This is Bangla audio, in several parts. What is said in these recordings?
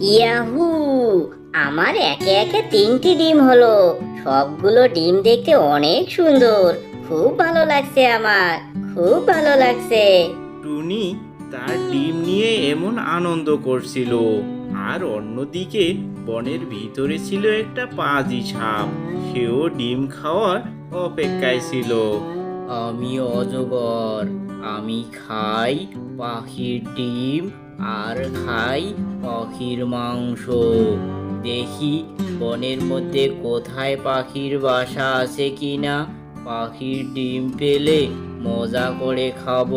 ইয়াহু, আমার একে একে তিনটি ডিম হলো। সবগুলো ডিম দেখতে অনেক সুন্দর। খুব ভালো লাগছে আমার, খুব ভালো লাগছে। টুনি তার ডিম নিয়ে এমন আনন্দ করছিল। আর অন্যদিকে বনের ভিতরে ছিল একটা পাজি সাপ। সেও ডিম খাওয়ার অপেক্ষায় ছিল। আমি অজগর। আমি খাই পাখির ডিম আর খাই পাখির মাংস। দেখি বনের মধ্যে কোথায় পাখির বাসা আছে কি না পাখির ডিম পেলে মজা করে খাব।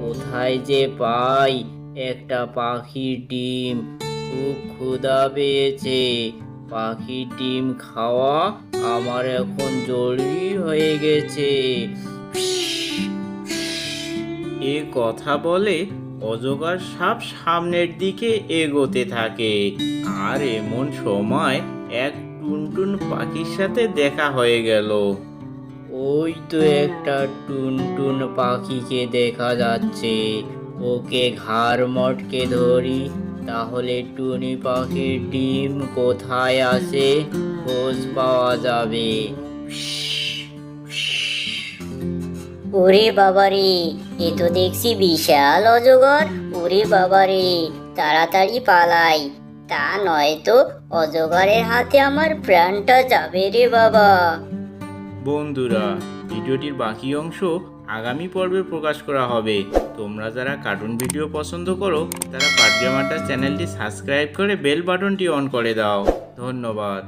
কোথায় যে পাই একটা পাখির ডিম। খুব ক্ষুধা পেয়েছে। পাখির ডিম খাওয়া আমার এখন জরুরি হয়ে গেছে। এ কথা বলে অজগর সাপ সামনের দিকে এগোতে থাকে। আর এমন সময় এক টুনটুন পাখির সাথে দেখা হয়ে গেল। ওই তো একটা টুনটুন পাখিকে দেখা যাচ্ছে। ওকে ঘাড় মটকে ধরি। তাহলে টুনি পাখির ডিম কোথায় আছে? খোঁজ পাওয়া যাবে। ওরে বাবারে, এ তো দেখছি বিশাল অজগর। ওরে বাবারে, তাড়াতাড়ি পালাই। তা নয় তো, অজগরের হাতে আমার প্রাণটা যাবে রে বাবা। বন্ধুরা, ভিডিওটির বাকি অংশ আগামী পর্বে প্রকাশ করা হবে। তোমরা যারা কার্টুন ভিডিও পছন্দ করো, তারা পাটগ্রামাটা চ্যানেলটি সাবস্ক্রাইব করে বেল বাটনটি অন করে দাও। ধন্যবাদ।